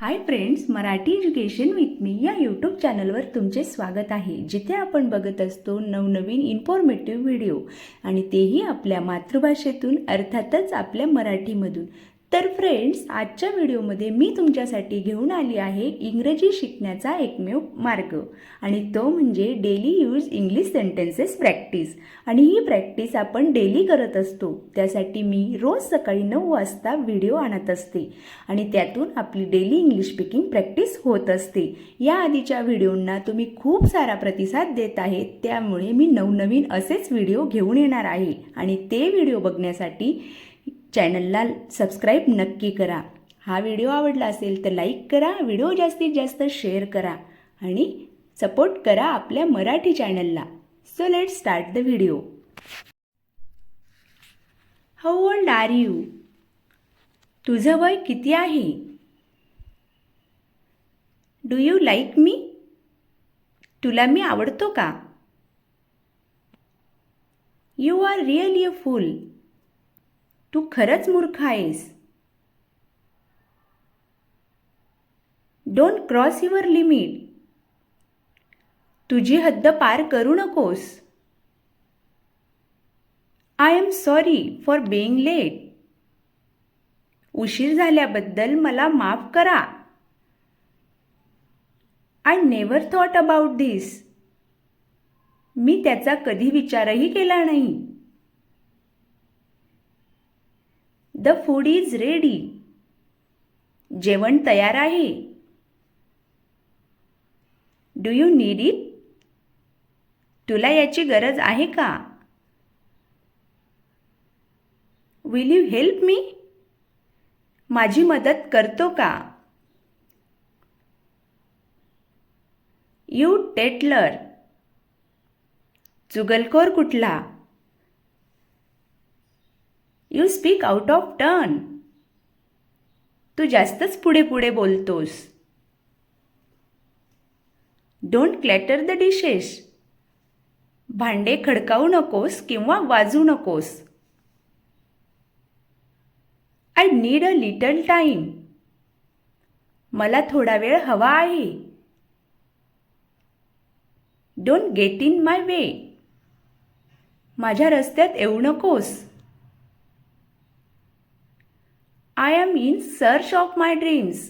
Hi friends Marathi education with मी या YouTube चॅनलवर तुमचे स्वागत आहे. जिथे आपण बघत असतो नवनवीन इन्फॉर्मेटिव्ह व्हिडिओ आणि तेही आपल्या मातृभाषेतून अर्थातच आपल्या मराठीमधून. तर फ्रेंड्स आजच्या व्हिडिओमध्ये मी तुमच्यासाठी घेऊन आली आहे इंग्रजी शिकण्याचा एकमेव मार्ग. आणि तो म्हणजे daily use English sentences practice आणि ही प्रॅक्टिस आपण डेली करत असतो. त्यासाठी मी रोज सकाळी नऊ वाजता व्हिडिओ आणत असते. आणि त्यातून आपली डेली इंग्लिश स्पीकिंग प्रॅक्टिस होत असते. या आधीच्या व्हिडिओंना तुम्ही खूप सारा प्रतिसाद देत आहे. त्यामुळे मी नवनवीन असेच व्हिडिओ घेऊन येणार आहे. आणि ते व्हिडिओ बघण्यासाठी चॅनलला सबस्क्राईब नक्की करा. हा व्हिडिओ आवडला असेल तर लाईक करा व्हिडिओ जास्तीत जास्त शेअर करा आणि सपोर्ट करा आपल्या मराठी चॅनलला. So let start the video how old are you तुझं वय किती आहे? डू यू लाईक मी तुला मी आवडतो का? You are really a fool तू खरंच मूर्ख आहेस. डोंट क्रॉस युअर लिमिट तुझी हद्द पार करू नकोस. I am sorry for being late उशीर झाल्याबद्दल मला माफ करा. I never thought about this मी त्याचा कधी विचारही केला नाही. The food is ready. जेवण तयार आहे. Do you need it? तुला याची गरज आहे का? Will you help me? माझी मदत करतो का? You tattler. चुगलखोर कुठला? You speak out of turn तू जास्तच पुढे पुढे बोलतोस. डोंट क्लॅटर द डिशेस भांडे खडकावू नकोस किंवा वाजू नकोस. I need a little time मला थोडा वेळ हवा आहे. Don't get in my way माझ्या रस्त्यात येऊ नकोस. I am in search of my dreams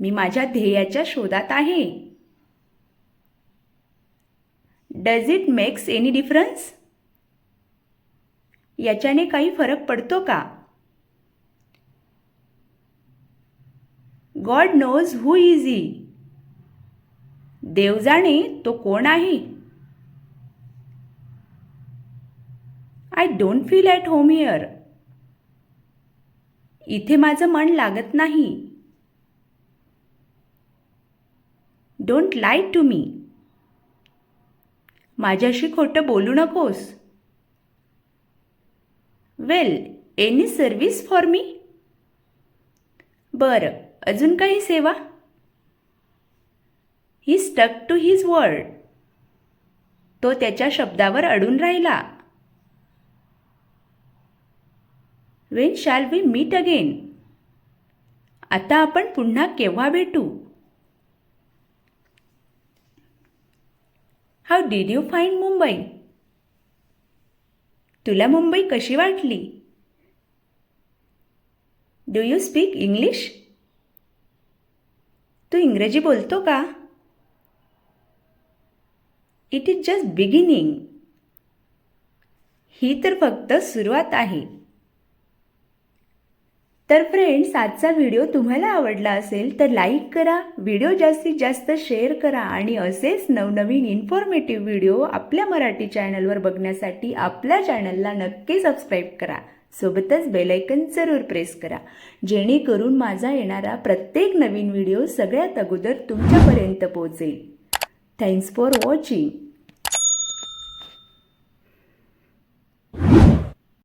मी माझ्या ध्येयाच्या शोधात आहे. Does it makes any difference याच्याने काही फरक पडतो का? God knows who is he देव जाणे तो कोण आहे. I don't feel at home here इथे माझं मन लागत नाही. डोंट लाय टू मी माझ्याशी खोटं बोलू नकोस. Well any service for me बरं अजून काही सेवा? He stuck to his word तो त्याच्या शब्दावर अडून राहिला. When shall we meet again आता आपण पुन्हा केव्हा भेटू? How did you find Mumbai तुला मुंबई कशी वाटली? डू यू स्पीक इंग्लिश तू इंग्रजी बोलतो का? इट इज जस्ट बिगिनिंग ही तर फक्त सुरुवात आहे. तर फ्रेंड्स आजचा व्हिडिओ तुम्हाला आवडला असेल तर लाईक करा व्हिडिओ जास्तीत जास्त शेअर करा आणि असेच नवनवीन इन्फॉर्मेटिव्ह व्हिडिओ आपल्या मराठी चॅनलवर बघण्यासाठी आपल्या चॅनलला नक्की सबस्क्राईब करा. सोबतच बेलायकन जरूर प्रेस करा. जेणेकरून माझा येणारा प्रत्येक नवीन व्हिडिओ सगळ्यात अगोदर तुमच्यापर्यंत पोहोचेल. Thanks for watching